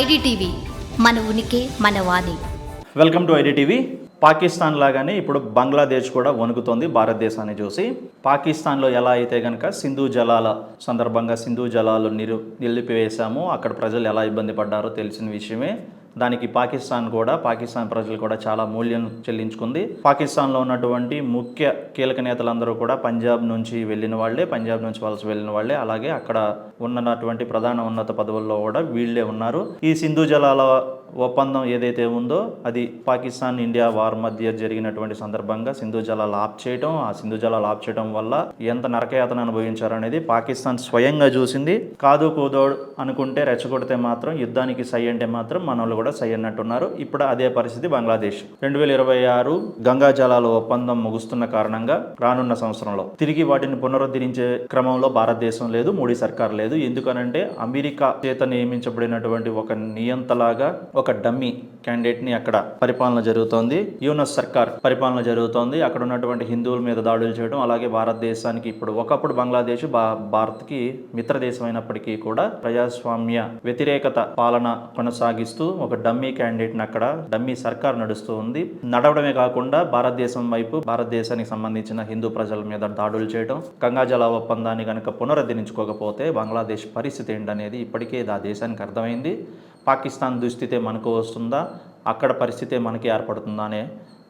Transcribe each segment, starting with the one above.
IDTV మన ఉనికి మన వాణి. Welcome to IDTV. పాకిస్తాన్ లాగానే ఇప్పుడు బంగ్లాదేశ్ కూడా వణుకుతోంది భారతదేశాన్ని చూసి. పాకిస్తాన్లో ఎలా అయితే కనుక సింధు జలాల సందర్భంగా సింధు జలాలు నిరు నిలిపివేశామో అక్కడ ప్రజలు ఎలా ఇబ్బంది పడ్డారో తెలిసిన విషయమే. దానికి పాకిస్తాన్ కూడా పాకిస్తాన్ ప్రజలు కూడా చాలా మూల్యం చెల్లించుకుంది. పాకిస్తాన్లో ఉన్నటువంటి ముఖ్య కీలక నేతలందరూ కూడా పంజాబ్ నుంచి వెళ్ళిన వాళ్ళే పంజాబ్ నుంచి వలస వెళ్ళిన వాళ్ళే. అలాగే అక్కడ ఉన్నటువంటి ప్రధాన ఉన్నత పదవుల్లో కూడా వీళ్ళే ఉన్నారు. ఈ సింధు జలాల ఒప్పందం ఏదైతే ఉందో అది పాకిస్తాన్ ఇండియా వార్ మధ్య జరిగినటువంటి సందర్భంగా సింధు జలాలు ఆప్ చేయటం. ఆ సింధు జలాలు ఆప్ చేయడం వల్ల ఎంత నరకయాతన అనుభవించారు అనేది పాకిస్తాన్ స్వయంగా చూసింది. కాదు కూదోడు అనుకుంటే రెచ్చగొడితే మాత్రం యుద్ధానికి సై అంటే మాత్రం మనోళ్ళు కూడా సై అన్నట్టున్నారు. ఇప్పుడు అదే పరిస్థితి బంగ్లాదేశ్. రెండు వేల ఇరవై ఆరు గంగా జలాల ఒప్పందం ముగుస్తున్న కారణంగా రానున్న సంవత్సరంలో తిరిగి వాటిని పునరుద్ధరించే క్రమంలో భారతదేశం లేదు మోడీ సర్కార్ లేదు. ఎందుకనంటే అమెరికా చేత నియమించబడినటువంటి ఒక నియంతలాగా ఒక డమ్మీ క్యాండిడేట్ని అక్కడ పరిపాలన జరుగుతోంది. యూనస్ సర్కార్ పరిపాలన జరుగుతోంది. అక్కడ ఉన్నటువంటి హిందువుల మీద దాడులు చేయడం అలాగే భారతదేశానికి ఇప్పుడు ఒకప్పుడు బంగ్లాదేశ్ భా భారత్కి మిత్ర దేశం అయినప్పటికీ కూడా ప్రజాస్వామ్య వ్యతిరేకత పాలన కొనసాగిస్తూ ఒక డమ్మీ క్యాండిడేట్ని అక్కడ డమ్మీ సర్కార్ నడుస్తూ ఉంది. నడవడమే కాకుండా భారతదేశం వైపు భారతదేశానికి సంబంధించిన హిందూ ప్రజల మీద దాడులు చేయడం గంగాజల ఒప్పందాన్ని కనుక పునరుద్ధరించుకోకపోతే బంగ్లాదేశ్ పరిస్థితి ఏంటనేది ఇప్పటికే ఆ దేశానికి అర్థమైంది. పాకిస్తాన్ దుస్థితే మనకు వస్తుందా? అక్కడ పరిస్థితే మనకి ఏర్పడుతుందా అనే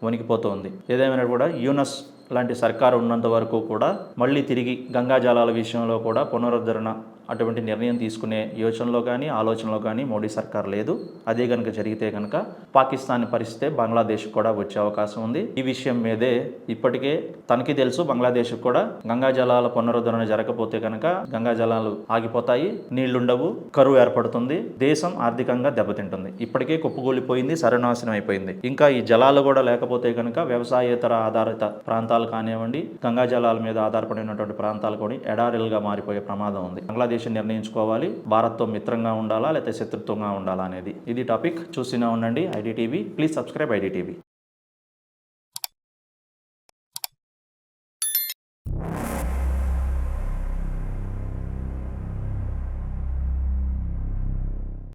వణికిపోతుంది. ఏదేమైనా కూడా యూనస్ లాంటి సర్కారు ఉన్నంత వరకు కూడా మళ్ళీ తిరిగి గంగా జలాల విషయంలో కూడా పునరుద్ధరణ అటువంటి నిర్ణయం తీసుకునే యోచనలో కానీ ఆలోచనలో కానీ మోడీ సర్కార్ లేదు. అదే కనుక జరిగితే కనుక పాకిస్తాన్ పరిస్థితే బంగ్లాదేశ్ కూడా వచ్చే అవకాశం ఉంది. ఈ విషయం మీదే ఇప్పటికే తనకి తెలుసు బంగ్లాదేశ్ కూడా గంగా జలాల పునరుద్ధరణ జరగకపోతే కనుక గంగా జలాలు ఆగిపోతాయి నీళ్ళుండవు కరువు ఏర్పడుతుంది దేశం ఆర్థికంగా దెబ్బతింటుంది. ఇప్పటికే కుప్పకూలిపోయింది సర్వనాశనం అయిపోయింది. ఇంకా ఈ జలాలు కూడా లేకపోతే కనుక వ్యవసాయేతర ఆధారిత ప్రాంతాలు కానివ్వండి గంగా జలాల మీద ఆధారపడినటువంటి ప్రాంతాలు కూడా ఎడారిలుగా మారిపోయే ప్రమాదం ఉంది. బంగ్లాదేశ్ నిర్ణయించుకోవాలి. భారత్తో మిత్రంగా ఉండాలా లేకపోతే శత్రుత్వంగా ఉండాలా అనేది. ఇది టాపిక్. చూస్తూనే ఉండండి. IDTV please subscribe IDTV